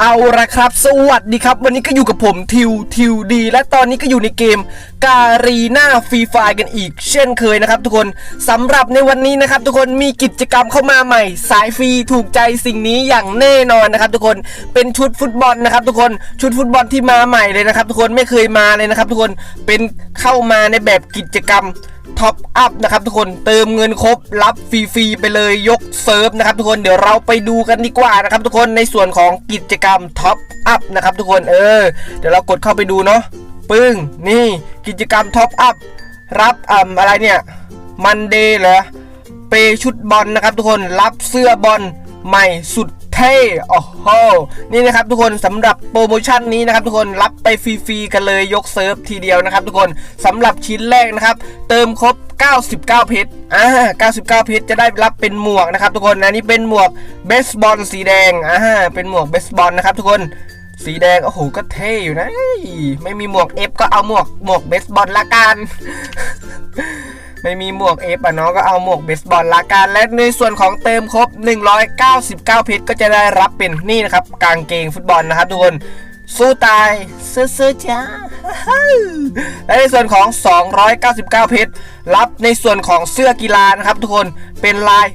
เอาละครับ สวัสดีครับ วันนี้ก็อยู่กับผมทิวทิวดี และตอนนี้ก็อยู่ในเกมการีนาฟรีไฟกันอีก เช่นเคยนะครับ ทุกคนสำหรับในวันนี้นะครับ ทุกคนมีกิจกรรมเข้ามาใหม่ สายฟรีถูกใจสิ่งนี้อย่างแน่นอนนะครับ ทุกคนเป็นชุดฟุตบอลนะครับ ทุกคนชุดฟุตบอลที่มาใหม่เลยนะครับ ทุกคนไม่เคยมาเลยนะครับ ทุกคนเป็นเข้ามาในแบบกิจกรรม ท็อปอัพนะครับทุกคนเติมเงินครบรับฟรีๆไปเลยยกเซิร์ฟนะครับทุกคนเดี๋ยวเราไปดูกันดีกว่านะครับทุกคนในส่วนของกิจกรรมท็อปอัพนะครับทุกคนเออ เดี๋ยวเรากดเข้าไปดูเนาะปึ้งนี่กิจกรรมท็อปอัพรับอ่าอะไรเนี่ยมันเดย์เหรอเปย์ชุดบอลนะครับทุกคนรับเสื้อบอลใหม่สุด เท่โอ้โหนี่นะครับทุกคนสำหรับโปรโมชั่นนี้นะครับทุกคนรับไปฟรีๆกันเลยยกเซิร์ฟทีเดียวนะครับ ทุกคนสำหรับชิ้นแรกนะครับ เติมครบ 99 เพชรอ่า99 เพชรจะได้รับเป็นหมวกนะครับ ทุกคนอันนี้เป็นหมวกเบสบอลสีแดงอ่าเป็นหมวกเบสบอลนะครับ ทุกคนสีแดงโอ้โหก็เท่อยู่นะ ไม่มีหมวก F ก็เอาหมวกหมวกเบสบอลละกัน ไม่มีหมวกเอฟอะเนาะก็เอาหมวกเบสบอลละกันและในส่วนของเติมครบ 199 เพชรก็จะได้รับเป็นนี่นะครับกางเกงฟุตบอลนะครับทุกคนสู้ตายซื้อๆจ้าและในส่วนของ 299 เพชรรับในส่วนของเสื้อกีฬานะครับทุกคนเป็นลาย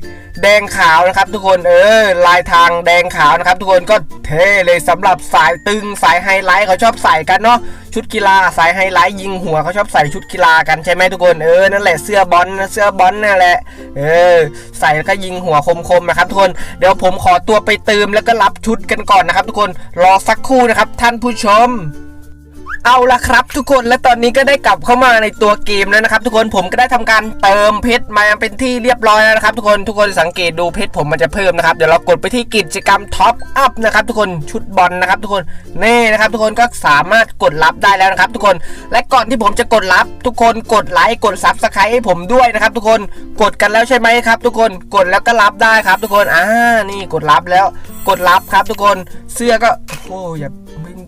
แดงขาวนะครับ ทุกคนเออลายทางแดงขาวนะครับ ทุกคนก็เท่เลยสำหรับสายตึงสายไฮไลท์เขาชอบใส่กันเนาะชุดกีฬาสายไฮไลท์ยิงหัวเขาชอบใส่ชุดกีฬากันใช่ไหมทุกคนเออนั่นแหละเสื้อบอลเสื้อบอลนั่นแหละเออใส่แล้วก็ยิงหัวคมๆนะครับทุกคนเดี๋ยวผมขอตัวไปเติมแล้วก็รับชุดกันก่อนนะครับ ทุกคนรอสักครู่นะครับ ท่านผู้ชม เอาละครับทุกคนและตอนนี้ก็ได้กลับเข้ามาในตัวเกมแล้วนะครับทุกคนผมก็ได้ทำการเติมเพชรมาเป็นที่เรียบร้อยแล้วนะครับ ทุกคนทุกคนสังเกตดูเพชรผมมันจะเพิ่มนะครับเดี๋ยวเรากดไปที่กิจกรรมท็อปอัพนะครับทุกคนชุดบอลนะครับ ทุกคนนี่นะครับ ทุกคนก็สามารถกดรับได้แล้วนะครับ ทุกคนและก่อนที่ผมจะกดรับ ทุกคนกดไลค์กดซับสไครต์ให้ผมด้วยนะครับ ทุกคนกดกันแล้วใช่ไหมครับ ทุกคนกดแล้วก็รับได้ครับ ทุกคนอ่านี่กดรับแล้ว กดรับครับ ทุกคนเสื้อก็โอ้อย่า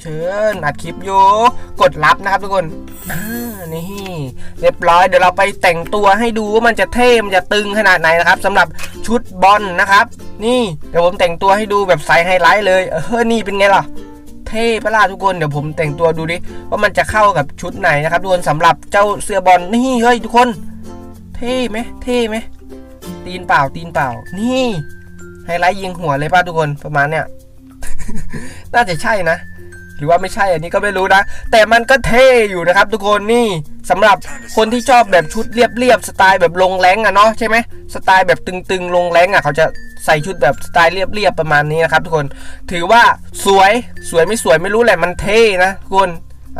เชิญอัดคลิปอยู่กดรับนะครับทุกคนนี่เรียบร้อยเดี๋ยวเราไปแต่งตัวให้ดูว่ามันจะเท่มันจะตึงขนาดไหนนะครับสำหรับชุดบอลนะครับ นี่เดี๋ยวผมแต่งตัวให้ดูแบบใส่ไฮไลท์เลยเออนี่เป็นไงล่ะเท่ปะล่ะทุกคนเดี๋ยวผมแต่งตัวดูดิว่ามันจะเข้ากับชุดไหนนะครับทุกคนสำหรับเจ้าเสื้อบอลนี่เฮ้ยทุกคน เท่ไหมเท่ไหมตีนเปล่าตีนเปล่า นี่ไฮไลท์ยิงหัวเลยป่ะทุกคนประมาณเนี้ยน่าจะใช่นะ หรือว่าไม่ใช่อันนี้ก็ไม่รู้นะ แต่มันก็เท่อยู่นะครับ ทุกคนนี่สำหรับคนที่ชอบแบบชุดเรียบๆสไตล์แบบลงแรงอะเนาะใช่ไหมสไตล์แบบตึงๆลงแรงอะเขาจะใส่ชุดแบบสไตล์เรียบๆประมาณนี้นะครับ ทุกคนถือว่าสวยสวยไม่สวยไม่รู้แหละมันเท่นะทุกคน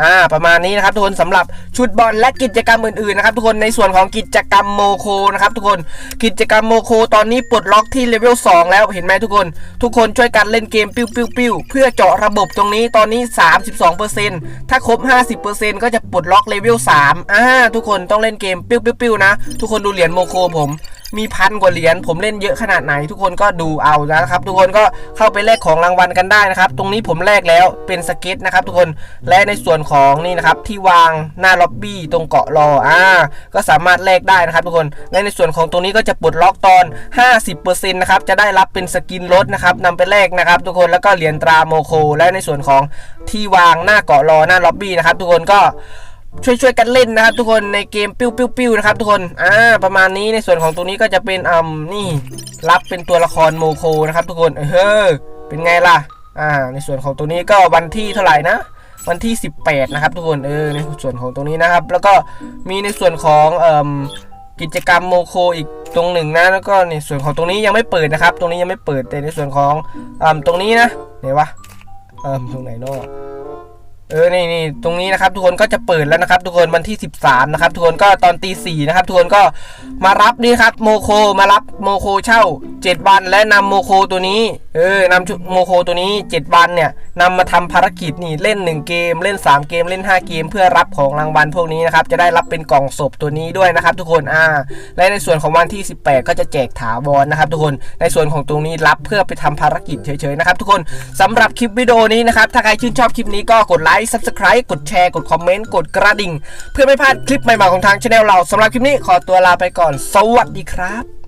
อ่าประมาณนี้นะครับทุกคนสำหรับชุดบอลและกิจกรรมอื่นๆนะครับทุกคนในส่วนของกิจกรรมโมโคนะครับทุกคนกิจกรรมโมโคตอนนี้ปลดล็อกที่เลเวล2แล้วเห็นไหมทุกคน ทุกคนช่วยกันเล่นเกมปิ้วปิ้วปิ้วเพื่อเจาะระบบตรงนี้ตอนนี้ 32%ถ้าครบ 50%ก็จะปลดล็อกเลเวล3อ่าทุกคนต้องเล่นเกมปิ้วปิ้วปิ้วนะ ทุกคนดูเหรียญโมโคผม มีพันกว่าเหรียญผมเล่นเยอะขนาดไหน ทุกคนก็ดูเอานะครับ ทุกคนก็เข้าไปแลกของรางวัลกันได้นะครับ ตรงนี้ผมแลกแล้วเป็นสเก็ตนะครับทุกคนและในส่วนของนี่นะครับที่วางหน้าล็อบบี้ตรงเกาะรออ่าก็สามารถแลกได้นะครับทุกคนและในส่วนของตรงนี้ก็จะปลดล็อกตอน 50%นะครับจะได้รับเป็นสกินรถนะครับนำไปแลกนะครับ ทุกคนแล้วก็เหรียญตราโมโคและในส่วนของที่วางหน้าเกาะรอหน้าล็อบบี้นะครับทุกคนก็ ช่วยช่วยๆกันเล่นนะครับทุกคนในเกมปิ้วปิ้วปิ้วนะครับทุกคนอ่าประมาณนี้ในส่วนของตรงนี้ก็จะเป็นอืมนี่ รับเป็นตัวละครโมโคนะครับทุกคนเออเป็นไงล่ะอ่าในส่วนของตรงนี้ก็วันที่เท่าไหร่นะวันที่ 18 นะครับทุกคนเออในส่วนของตรงนี้นะครับ แล้วก็มีในส่วนของเอ่มกิจกรรมโมโคอีกตรงหนึ่งนะแล้วก็ในส่วนของตรงนี้ยังไม่เปิดนะครับ ตรงนี้ยังไม่เปิดแต่ในส่วนของอ่าตรงนี้นะไหนวะเอ่มตรงไหนเนาะ เออ นี่นี่ตรงนี้นะครับทุกคนก็จะเปิดแล้วนะครับ ทุกคนวันที่ 13 นะครับ ทุกคนก็ตอนตีสี่นะครับ ทุกคนก็มารับนี่ครับโมโคมารับโมโคเช่า 7 วันและนำโมโคตัวนี้ เออนำชุดโมโคตัวนี้ 7 วันเนี่ยนำมาทำภารกิจนี่เล่น 1 เกม เล่น 3 เกมเล่น 5 เกม เพื่อรับของรางวัลพวกนี้นะครับจะได้รับเป็นกล่องศพตัวนี้ด้วยนะครับ ทุกคนอ่าและในส่วนของวันที่ 18 ก็จะแจกถาวรนะครับ ทุกคนในส่วนของตรงนี้รับเพื่อไปทำภารกิจเฉยๆนะครับ ทุกคนสำหรับคลิปวิดีโอนี้นะครับถ้าใครชื่นชอบคลิปนี้ก็กดไลค์ Subscribe กดแชร์ กดคอมเมนต์ กดกระดิ่ง เพื่อไม่พลาดคลิปใหม่ๆของทางช anel เราสำหรับคลิปนี้ขอตัวลาไปก่อน สวัสดีครับ